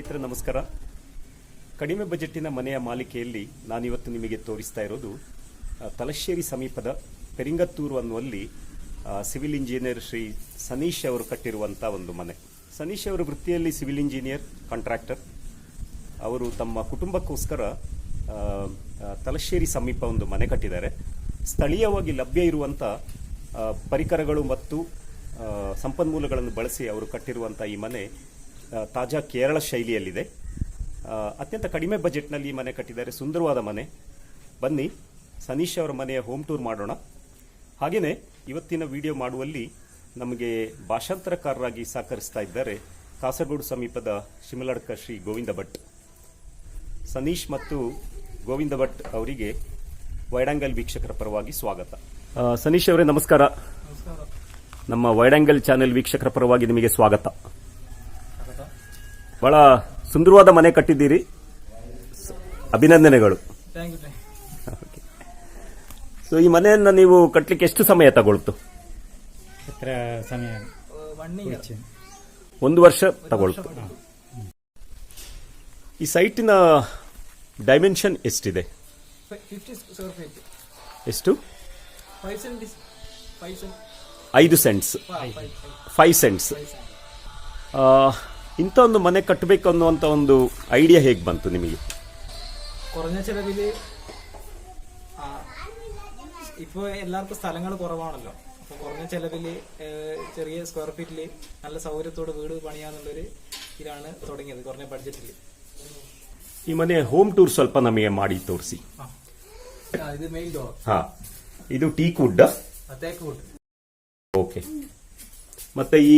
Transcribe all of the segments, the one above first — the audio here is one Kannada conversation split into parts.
ಸ್ನೇಹಿತರೆ, ನಮಸ್ಕಾರ. ಕಡಿಮೆ ಬಜೆಟ್ಟಿನ ಮನೆಯ ಮಾಲಿಕೆಯಲ್ಲಿ ನಾನಿವತ್ತು ನಿಮಗೆ ತೋರಿಸ್ತಾ ಇರೋದು ತಲಶ್ಶೇರಿ ಸಮೀಪದ ಪೆರಿಂಗತ್ತೂರು ಅನ್ನುವಲ್ಲಿ ಸಿವಿಲ್ ಇಂಜಿನಿಯರ್ ಶ್ರೀ ಸನೀಶ್ ಅವರು ಕಟ್ಟಿರುವಂಥ ಒಂದು ಮನೆ. ಸನೀಶ್ ಅವರು ವೃತ್ತಿಯಲ್ಲಿ ಸಿವಿಲ್ ಇಂಜಿನಿಯರ್, ಕಾಂಟ್ರಾಕ್ಟರ್. ಅವರು ತಮ್ಮ ಕುಟುಂಬಕ್ಕೋಸ್ಕರ ತಲಶ್ಶೇರಿ ಸಮೀಪ ಒಂದು ಮನೆ ಕಟ್ಟಿದ್ದಾರೆ. ಸ್ಥಳೀಯವಾಗಿ ಲಭ್ಯ ಇರುವಂಥ ಪರಿಕರಗಳು ಮತ್ತು ಸಂಪನ್ಮೂಲಗಳನ್ನು ಬಳಸಿ ಅವರು ಕಟ್ಟಿರುವಂಥ ಈ ಮನೆ ತಾಜಾ ಕೇರಳ ಶೈಲಿಯಲ್ಲಿದೆ. ಅತ್ಯಂತ ಕಡಿಮೆ ಬಜೆಟ್ನಲ್ಲಿ ಈ ಮನೆ ಕಟ್ಟಿದ್ದಾರೆ. ಸುಂದರವಾದ ಮನೆ. ಬನ್ನಿ ಸನೀಶ್ ಅವರ ಮನೆಯ ಹೋಮ್ ಟೂರ್ ಮಾಡೋಣ. ಹಾಗೆಯೇ ಇವತ್ತಿನ ವಿಡಿಯೋ ಮಾಡುವಲ್ಲಿ ನಮಗೆ ಭಾಷಾಂತರಕಾರರಾಗಿ ಸಹಕರಿಸ್ತಾ ಇದ್ದಾರೆ ಕಾಸರಗೋಡು ಸಮೀಪದ ಶಿಮಲಡ್ಕ ಶ್ರೀ ಗೋವಿಂದ ಭಟ್. ಸನೀಶ್ ಮತ್ತು ಗೋವಿಂದ ಭಟ್ ಅವರಿಗೆ ವೈಡಾಂಗಲ್ ವೀಕ್ಷಕರ ಪರವಾಗಿ ಸ್ವಾಗತ. ಸನೀಶ್ ಅವರೇ ನಮಸ್ಕಾರ. ನಮ್ಮ ವೈಡಾಂಗಲ್ ಚಾನೆಲ್ ವೀಕ್ಷಕರ ಪರವಾಗಿ ನಿಮಗೆ ಸ್ವಾಗತ. ಬಹಳ ಸುಂದರವಾದ ಮನೆ ಕಟ್ಟಿದ್ದೀರಿ. ಅಭಿನಂದನೆಗಳು. ಸೊ ಈ ಮನೆಯನ್ನ ನೀವು ಕಟ್ಟಲಿಕ್ಕೆ ಎಷ್ಟು ಸಮಯ ತಗೊಳ್ತು? ಒಂದು ವರ್ಷ ತಗೊಳ್ತು. ಈ ಸೈಟಿನ ಡೈಮೆನ್ಷನ್ ಎಷ್ಟಿದೆ? ಎಷ್ಟು? ಐದು ಸೆಂಟ್ಸ್ ಫೈವ್ ಸೆಂಟ್ಸ್ ಇಂಥ ಒಂದು ಮನೆ ಕಟ್ಟಬೇಕು ಅನ್ನುವಂಥ ಒಂದು ಐಡಿಯಾ ಹೇಗೆ ಬಂತು ನಿಮಗೆ കുറഞ്ഞ ചെലവില് ആ, ഇപ്പൊ എല്ലാവർക്കും സ്ഥലങ്ങൾ കുറവാണല്ലോ അപ്പൊ കുറഞ്ഞ ചെലവില് ഏഹ്, ചെറിയ സ്ക്വയർ ഫീറ്റില് നല്ല സൗകര്യത്തോടെ വീട് പണിയാന്നുള്ളൊരു ഇതിലാണ് തുടങ്ങിയത് കുറഞ്ഞ ബഡ്ജറ്റില് ಈ ಮನೆ ಹೋಮ್ ಟೂರ್ ಸ್ವಲ್ಪ ನಮಗೆ ಮಾಡಿ ತೋರಿಸಿ ഇത് മെയിൻ ഡോർ ಹಾ ಇದು ಟೀಕ್ ವುಡ್ തേക്ക് വുഡ് ಓಕೆ ಮತ್ತೆ ಈ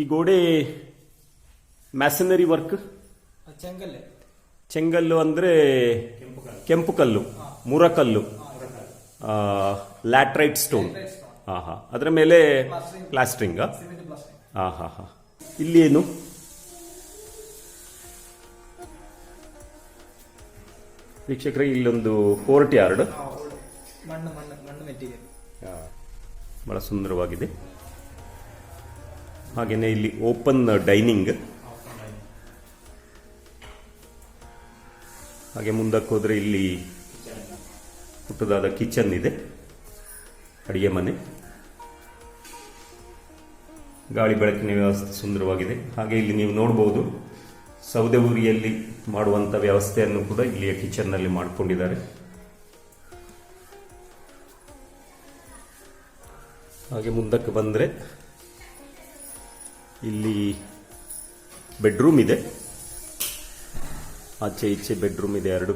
ಈ ಗೋಡೆ ಮ್ಯಾಸನರಿ ವರ್ಕ್ ಚೆಂಗಲ್ಲು. ಅಂದರೆ ಕೆಂಪು ಕಲ್ಲು ಮುರಕಲ್ಲು ಲ್ಯಾಟ್ರೈಟ್ ಸ್ಟೋನ್ ಹಾಂ ಹಾಂ ಅದರ ಮೇಲೆ ಪ್ಲಾಸ್ಟ್ರಿಂಗ್ ಹಾಂ ಹಾಂ ಹಾಂ ಇಲ್ಲಿ ಏನು ವೀಕ್ಷಕರ ಇಲ್ಲೊಂದು ಕೋರ್ಟ್ ಯಾರ್ಡ್. ಬಹಳ ಸುಂದರವಾಗಿದೆ. ಹಾಗೇನೆ ಇಲ್ಲಿ ಓಪನ್ ಡೈನಿಂಗ್. ಹಾಗೆ ಮುಂದಕ್ಕೆ ಹೋದರೆ ಇಲ್ಲಿ ಪುಟ್ಟದಾದ ಕಿಚನ್ ಇದೆ, ಅಡಿಗೆ ಮನೆ. ಗಾಳಿ ಬೆಳಕಿನ ವ್ಯವಸ್ಥೆ ಸುಂದರವಾಗಿದೆ. ಹಾಗೆ ಇಲ್ಲಿ ನೀವು ನೋಡಬಹುದು ಸೌದೆ ಉರಿಯಲ್ಲಿ ಮಾಡುವಂಥ ವ್ಯವಸ್ಥೆಯನ್ನು ಕೂಡ ಇಲ್ಲಿಯ ಕಿಚನ್ನಲ್ಲಿ ಮಾಡಿಕೊಂಡಿದ್ದಾರೆ. ಹಾಗೆ ಮುಂದಕ್ಕೆ ಬಂದರೆ ಇಲ್ಲಿ ಬೆಡ್ರೂಮ್ ಇದೆ. ಆಚೆ ಈಚೆ ಬೆಡ್ರೂಮ್ ಇದೆ ಎರಡು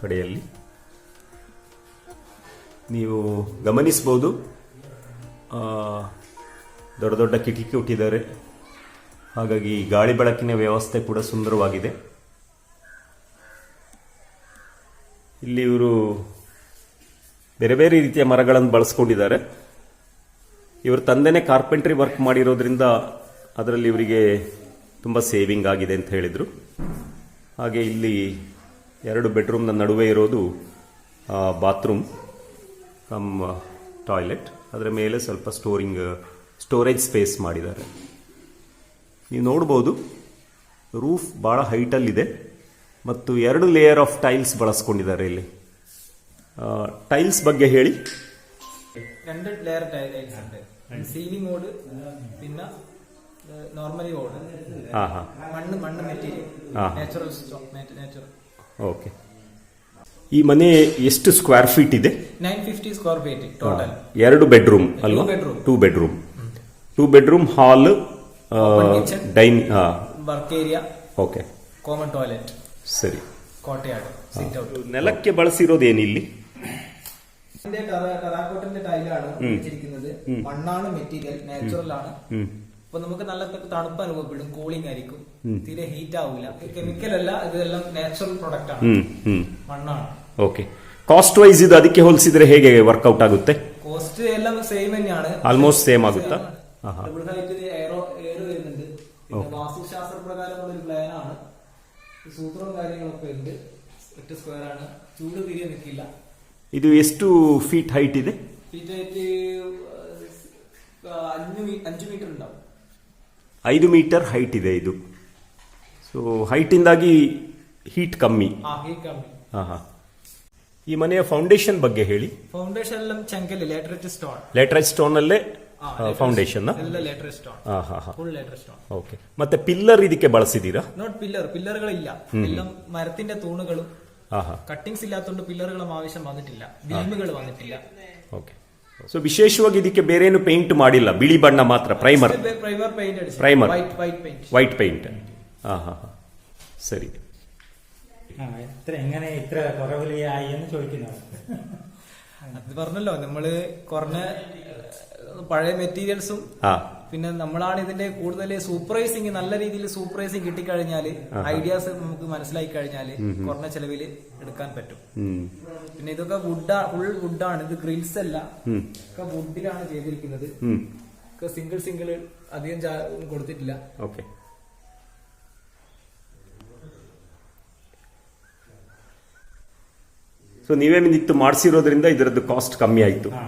ಕಡೆಯಲ್ಲಿ. ನೀವು ಗಮನಿಸ್ಬೋದು ದೊಡ್ಡ ದೊಡ್ಡ ಕಿಟಕಿ ಹುಟ್ಟಿದ್ದಾರೆ ಹಾಗಾಗಿ ಗಾಳಿ ಬೆಳಕಿನ ವ್ಯವಸ್ಥೆ ಕೂಡ ಸುಂದರವಾಗಿದೆ. ಇಲ್ಲಿ ಇವರು ಬೇರೆ ಬೇರೆ ರೀತಿಯ ಮರಗಳನ್ನು ಬಳಸ್ಕೊಂಡಿದ್ದಾರೆ. ಇವರು ತಂದೆನೇ ಕಾರ್ಪೆಂಟ್ರಿ ವರ್ಕ್ ಮಾಡಿರೋದ್ರಿಂದ ಅದರಲ್ಲಿ ಇವರಿಗೆ ತುಂಬ ಸೇವಿಂಗ್ ಆಗಿದೆ ಅಂತ ಹೇಳಿದರು. ಹಾಗೆ ಇಲ್ಲಿ ಎರಡು ಬೆಡ್ರೂಮ್ನ ನಡುವೆ ಇರೋದು ಬಾತ್ರೂಮ್ ಕಮ್ ಟಾಯ್ಲೆಟ್ ಅದರ ಮೇಲೆ ಸ್ವಲ್ಪ ಸ್ಟೋರಿಂಗ್ ಸ್ಟೋರೇಜ್ ಸ್ಪೇಸ್ ಮಾಡಿದ್ದಾರೆ. ನೀವು ನೋಡ್ಬೋದು ರೂಫ್ ಭಾಳ ಹೈಟಲ್ಲಿದೆ ಮತ್ತು ಎರಡು ಲೇಯರ್ ಆಫ್ ಟೈಲ್ಸ್ ಬಳಸ್ಕೊಂಡಿದ್ದಾರೆ ಇಲ್ಲಿ. ಟೈಲ್ಸ್ ಬಗ್ಗೆ ಹೇಳಿ. Layer tiles ceiling ഉണ്ട് സീലിംഗ് ഓട് പിന്നെ നോർമലി ഓട് ಹಾಂ ಹಾಂ മണ്ണ് മണ്ണ് മെറ്റീരിയൽ ആ. നാച്ചുറൽ നാച്ചുറൽ ಓಕೆ ಈ ಮನೆ ಎಷ್ಟು ಸ್ಕ್ವೇರ್ ಫೀಟ್ ಇದೆ nine fifty square feet total ಎರಡು ಬೆಡ್ರೂಮ್ ಅಲ್ವಾ bedroom. Two bedroom two bedroom hall Open kitchen. Dine work area okay common toilet ಸರಿ കോട്ടയാട് സിറ്റ് ഔട്ട് ನೆಲಕ್ಕೆ ಬಳಸಿರೋದೇನಿಲ್ಲಿ ഇതിന്റെ ടെറാക്കോട്ടിന്റെ ടൈലാണ് ഉപയോഗിച്ചിരിക്കുന്നത് മണ്ണാണ് മെറ്റീരിയൽ നാച്ചുറൽ ആണ് ಹ್ಮ್ അപ്പൊ നമുക്ക് നല്ല തണുപ്പ് അനുഭവപ്പെടും കൂളിംഗ് ആയിരിക്കും തീരെ ഹീറ്റ് ആവില്ല കെമിക്കൽ അല്ല ഇതെല്ലാം നാച്ചുറൽ പ്രൊഡക്റ്റ് ആണ് ಹ್ಮ್ ಹ್ಮ್ മണ്ണാണ് ಓಕೆ ಕಾಸ್ಟ್ ವೈಸ್ ಇದು ಅದಕ್ಕೆ ಹೋಲಿಸಿದ್ರೆ ಹೇಗೆ ವರ್ಕೌಟ್ ಆಗುತ್ತೆ കോസ്റ്റ് എല്ലാം സെയിം തന്നെയാണ് ಆಲ್ಮೋಸ್ಟ್ ಸೇಮ್ ಆಗುತ್ತಾ ಆಹಾ. ഡബിൾ ഹൈറ്റ് എയറോ എയർ വരുന്നുണ്ട് പിന്നെ വാസ്തുശാസ്ത്ര പ്രകാരമുള്ള ഒരു പ്ലാൻ ആണ് സൂത്രവും കാര്യങ്ങളൊക്കെ ഉണ്ട് ഒറ്റ സ്ക്വയർ ആണ് ചൂട് തീരെ നിൽക്കില്ല ಇದು ಎಷ್ಟು ಫೀಟ್ ಹೈಟ್ ಇದೆ ഫീറ്റ് ആയിട്ട് അഞ്ച് മീ- അഞ്ച് മീറ്റർ ഉണ്ടാവും ಐದು ಮೀಟರ್ ಹೈಟ್ ಇದೆ ಇದು ಸೊ ಹೈಟಿಂದಾಗಿ ಹೀಟ್ ಕಮ್ಮಿ ആ ഹീറ്റ് കമ്മി ಹಾ ಹಾ ಈ ಮನೆಯ ಫೌಂಡೇಶನ್ ಬಗ್ಗೆ ಹೇಳಿ ഫൗണ്ടേഷൻ എല്ലാം ചെങ്കല് ലേറ്ററേറ്റ് സ്റ്റോൺ ಲೆಟ್ರೈಟ್ ಸ್ಟೋನ್ ಅಲ್ಲೇ ಫೌಂಡೇಶನ್ എല്ലാം ലേറ്ററേറ്റ് സ്റ്റോൺ ಹಾ ಹಾ ಹಾ ഫുൾ ലേറ്ററേറ്റ് സ്റ്റോൺ ಓಕೆ ಮತ್ತೆ ಪಿಲ್ಲರ್ ಇದಕ್ಕೆ ಬಳಸಿದೀರಾ നോട്ട് പില്ലർ പില്ലറുകളില്ല എല്ലാം മരത്തിന്റെ തൂണുകളും ಹಾ ಹಾ കട്ടിങ്സ് ഇല്ലാത്തതുകൊണ്ട് പില്ലറുകളും ആവശ്യം വന്നിട്ടില്ല ബീമുകൾ വന്നിട്ടില്ല ಓಕೆ ಸೊ ವಿಶೇಷವಾಗಿ ಇದಕ್ಕೆ ಬೇರೇನು ಪೇಂಟ್ ಮಾಡಿಲ್ಲ ಬಿಳಿ ಬಣ್ಣ ಮಾತ್ರ ಪ್ರೈಮರ್ പ്രൈമർ പെയിന്റ് അടിച്ചു Primer. White white paint white paint ಹಾ ಹಾ ಹಾ ಸರಿ ആ ഇത്ര എങ്ങനെ ഇത്ര കുറവിൽ ആയി എന്ന് ചോദിക്കുന്നത് അത് പറഞ്ഞല്ലോ നമ്മള് കുറഞ്ഞ പഴയ മെറ്റീരിയൽസും ಹಾ പിന്നെ നമ്മളാണ് ഇതിന്റെ കൂടുതൽ സൂപ്പർവൈസിങ് നല്ല രീതിയിൽ സൂപ്പർവൈസിങ് കിട്ടിക്കഴിഞ്ഞാല് ഐഡിയാസ് നമുക്ക് മനസ്സിലാക്കി കഴിഞ്ഞാല് കുറഞ്ഞ ചെലവിൽ എടുക്കാൻ പറ്റും ಹ್ಮ್ പിന്നെ ഇതൊക്കെ വുഡാ ഫുൾ വുഡാണ് ഇത് ഗ്രിൽസ് അല്ല ಹ್ಮ್ ഒക്കെ വുഡിലാണ് ചെയ്തിരിക്കുന്നത് ಹ್ಮ್ ഒക്കെ സിംഗിൾ സിംഗിൾ അധികം ചാ- കൊടുത്തിട്ടില്ല ಓಕೆ ಸೊ ನೀವೇ ನಿತ್ತು ಮಾಡಿಸಿರೋದ್ರಿಂದ ಇದರದ್ದು ಕಾಸ್ಟ್ ಕಮ್ಮಿ ಆಯ್ತು ആ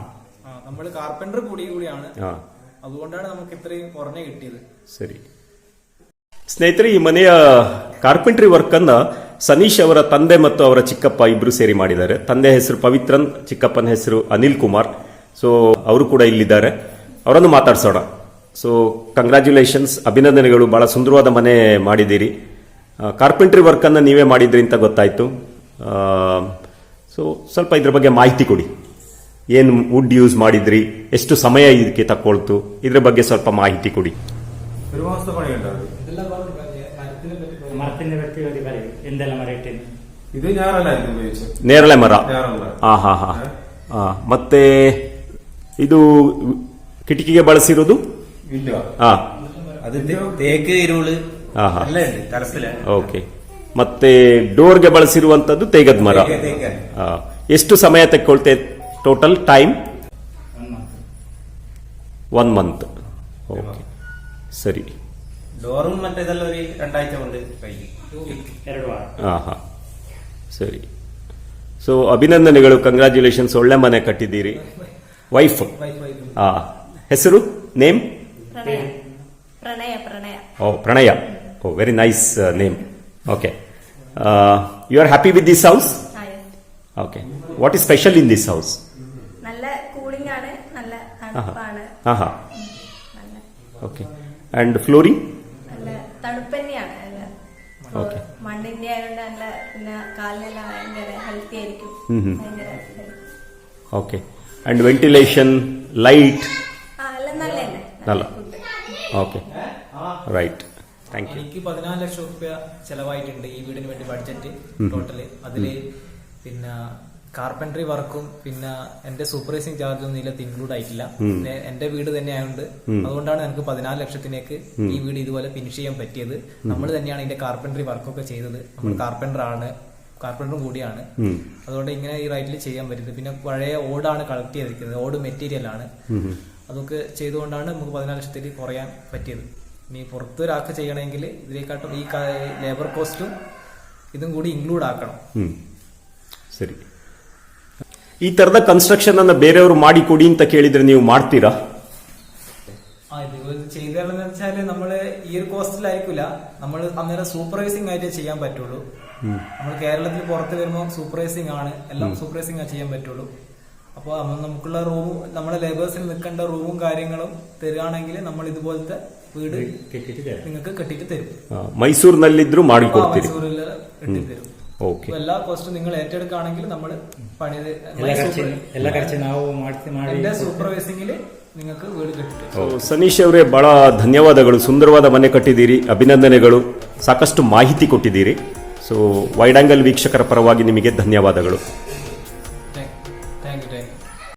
നമ്മൾ കാർപ്പൻറ്റർ കൂടി കൂടിയാണ് ಹಾ അതുകൊണ്ടാണ് നമുക്ക് ഇത്രയും കുറഞ്ഞ കിട്ടിയത് ಸರಿ ಸ್ನೇಹಿತರೆ ಈ ಮನೆಯ ಕಾರ್ಪೆಂಟ್ರಿ ವರ್ಕ್ ಅನ್ನ ಸನೀಶ್ ಅವರ ತಂದೆ ಮತ್ತು ಅವರ ಚಿಕ್ಕಪ್ಪ ಇಬ್ರು ಸೇರಿ ಮಾಡಿದ್ದಾರೆ ತಂದೆ ಹೆಸರು ಪವಿತ್ರನ್ ಚಿಕ್ಕಪ್ಪನ ಹೆಸರು ಅನಿಲ್ ಕುಮಾರ್ ಸೊ ಅವರು ಕೂಡ ಇಲ್ಲಿದ್ದಾರೆ ಅವರನ್ನು ಮಾತಾಡ್ಸೋಣ ಸೊ ಕಂಗ್ರ್ಯಾಚುಲೇಷನ್ಸ್ ಅಭಿನಂದನೆಗಳು ಬಹಳ ಸುಂದರವಾದ ಮನೆ ಮಾಡಿದ್ದೀರಿ ಕಾರ್ಪೆಂಟ್ರಿ ವರ್ಕ್ ಅನ್ನ ನೀವೇ ಮಾಡಿದ್ರಿ ಅಂತ ಗೊತ್ತಾಯ್ತು ಸೊ ಸ್ವಲ್ಪ ಇದ್ರ ಬಗ್ಗೆ ಮಾಹಿತಿ ಕೊಡಿ ಏನು ವುಡ್ ಯೂಸ್ ಮಾಡಿದ್ರಿ ಎಷ್ಟು ಸಮಯ ಇದಕ್ಕೆ ತಕ್ಕೊಳ್ತು ಇದ್ರ ಬಗ್ಗೆ ಸ್ವಲ್ಪ ಮಾಹಿತಿ ಕೊಡಿ ഒരു മാസത്തെ പണിയുണ്ടോ അത്? ഇതെല്ലാം പറഞ്ഞു മരത്തിനെ പറ്റി പറഞ്ഞു. മരത്തിന്റെ പറ്റി ഒരു പറയും എന്തെല്ലാം മരയിട്ട് ഇത് ഞാറല്ലായിരിക്കും ഉപയോഗിച്ചത് ನೇರಳೆ ಮರ ഞാറല്ല ಹಾ ಹಾ ಹಾ ಹಾ ಮತ್ತೆ ಇದು ಕಿಟಕಿಗೆ ಬಳಸಿರೋದು ഇല്ല ಹಾ അത് തേ- തേക്ക് ഇരുള് ಹಾ ಹಾ എല്ലാം ഉണ്ട് തലത്തില് ಓಕೆ ಮತ್ತೆ ಡೋರ್ಗೆ ಬಳಸಿರುವಂತದ್ದು ತೇಗದ ಮರ തേക്ക് തേക്ക് ಹಾ. ಎಷ್ಟು ಸಮಯ ತೆಕ್ಕೊಳ್ತೆ Total time one month okay ಸರಿ ഡോറും മറ്റേതെല്ലാം ഒരു രണ്ടാഴ്ച കൊണ്ട് കഴിയും ಎರಡು ವಾರ ಹಾ ಹಾ ಸರಿ ಸೊ ಅಭಿನಂದನೆಗಳು ಕಂಗ್ರ್ಯಾಚುಲೇಷನ್ಸ್ ಒಳ್ಳೆ ಮನೆ ಕಟ್ಟಿದ್ದೀರಿ ವೈಫ್ വൈഫ് വൈഫ് ಆ ಹೆಸರು ನೇಮ್ ಪ್ರಣಯ Pranaya Pranaya oh Pranaya oh very nice name okay you are happy with this house ആ, yes. Okay what is special in this house നല്ല കൂളിംഗ് ആണ് ആഹാ. ഓക്കെ. ആൻഡ് ഫ്ലോറിംഗ് തണുപ്പ് തന്നെയാണ് ഓക്കെ. മണ്ണിന്റെ ആയതുകൊണ്ട് നല്ല പിന്നെ കാലിനെല്ലാം ഭയങ്കര ഹെൽത്തി ആയിരിക്കും. ഓക്കെ. ആൻഡ് വെന്റിലേഷൻ ലൈറ്റ് നല്ല. നല്ല ഓക്കെ. റൈറ്റ് താങ്ക് യു എനിക്ക് പതിനാല് ലക്ഷം റുപ്യ ചെലവായിട്ടുണ്ട് ഈ വീടിന് വേണ്ടി ബഡ്ജറ്റ് ടോട്ടൽ അതിൽ പിന്നെ കാർപ്പൻട്രി വർക്കും പിന്നെ എന്റെ സൂപ്പർവൈസിംഗ് ചാർജ് ഒന്നും ഇല്ലാത്ത ഇൻക്ലൂഡ് ആയിട്ടില്ല. പിന്നെ എന്റെ വീട് തന്നെ ആയതുകൊണ്ട് അതുകൊണ്ടാണ് എനിക്ക് പതിനാല് ലക്ഷത്തിനേക്ക് ഈ വീട് ഇതുപോലെ ഫിനിഷ് ചെയ്യാൻ പറ്റിയത്. നമ്മൾ തന്നെയാണ് ഇതിന്റെ കാർപ്പൻട്രി വർക്കൊക്കെ ചെയ്തത്. നമ്മൾ കാർപ്പന്റർ ആണ്. കൂടിയാണ്. അതുകൊണ്ട് ഇങ്ങനെ ഈ റൈറ്റിൽ ചെയ്യാൻ പറ്റുന്നത് പിന്നെ പഴയ ഓടാണ് കളക്ട് ചെയ്തിരിക്കുന്നത്. ഓട് മെറ്റീരിയൽ ആണ്. അതൊക്കെ ചെയ്തുകൊണ്ടാണ് നമുക്ക് പതിനാല് ലക്ഷത്തിൽ കുറയാൻ പറ്റിയത്. ഇനി പുറത്തൊരാൾക്ക് ചെയ്യണമെങ്കിൽ ഇതിനെക്കാട്ടും ഈ ലേബർ കോസ്റ്റും ഇതും കൂടി ഇൻക്ലൂഡ് ആക്കണം. ശരി. ಈ ತರದ ಕನ್ಸ್ಟ್ರಕ್ಷನ್ ಅನ್ನ ಬೇರೆಯವರು ಮಾಡಿ ಕೊಡಿ ಅಂತ ಕೇಳಿದ್ರೆ ನೀವು ಮಾಡ್ತೀರಾ ആ ഇത് ചെയ്തതെന്ന് വെച്ചാല് നമ്മള് ഈ ഒരു കോസ്റ്റിലായിരിക്കില്ല നമ്മൾ അന്നേരം സൂപ്പർവൈസിംഗ് ആയിട്ടേ ചെയ്യാൻ പറ്റുള്ളൂ നമ്മൾ കേരളത്തിൽ പുറത്ത് വരുമ്പോൾ സൂപ്പർവൈസിംഗ് ആണ് എല്ലാം സൂപ്പർവൈസിംഗ് ചെയ്യാൻ പറ്റുള്ളൂ അപ്പോൾ നമുക്കുള്ള റൂം നമ്മുടെ ലേബേഴ്സിന് നിൽക്കേണ്ട റൂമും കാര്യങ്ങളും തരികയാണെങ്കിൽ നമ്മൾ ഇതുപോലത്തെ വീട് കിട്ടിയിട്ട് തരാം നിങ്ങൾക്ക് കെട്ടിയിട്ട് തരും ಆ, ಮೈಸೂರಿನಲ್ಲಿದ್ರು ಮಾಡಿಕೊಡ್ತೀರಿ മൈസൂരിൽ കെട്ടിത്തരും ಓಕೆ അപ്പൊ എല്ലാ കോസ്റ്റും നിങ്ങൾ ഏറ്റെടുക്കുകയാണെങ്കിൽ നമ്മൾ പണി ಎಲ್ಲ ಖರ್ಚು ಎಲ್ಲ ಖರ್ಚು ನಾವು ಮಾಡಿಸಿ ಮಾಡಿ എന്റെ സൂപ്പർവൈസിംഗിൽ നിങ്ങൾക്ക് വീട് കെട്ടിത്തരും ಓ, ಸನೀಶ್ ಅವರೇ ಬಹಳ ಧನ್ಯವಾದಗಳು ಸುಂದರವಾದ ಮನೆ ಕಟ್ಟಿದ್ದೀರಿ ಅಭಿನಂದನೆಗಳು ಸಾಕಷ್ಟು ಮಾಹಿತಿ ಕೊಟ್ಟಿದ್ದೀರಿ ಸೊ ಸೊ ವೈಡ್ ಆಂಗಲ್ ವೀಕ್ಷಕರ ಪರವಾಗಿ ನಿಮಗೆ ಧನ್ಯವಾದಗಳು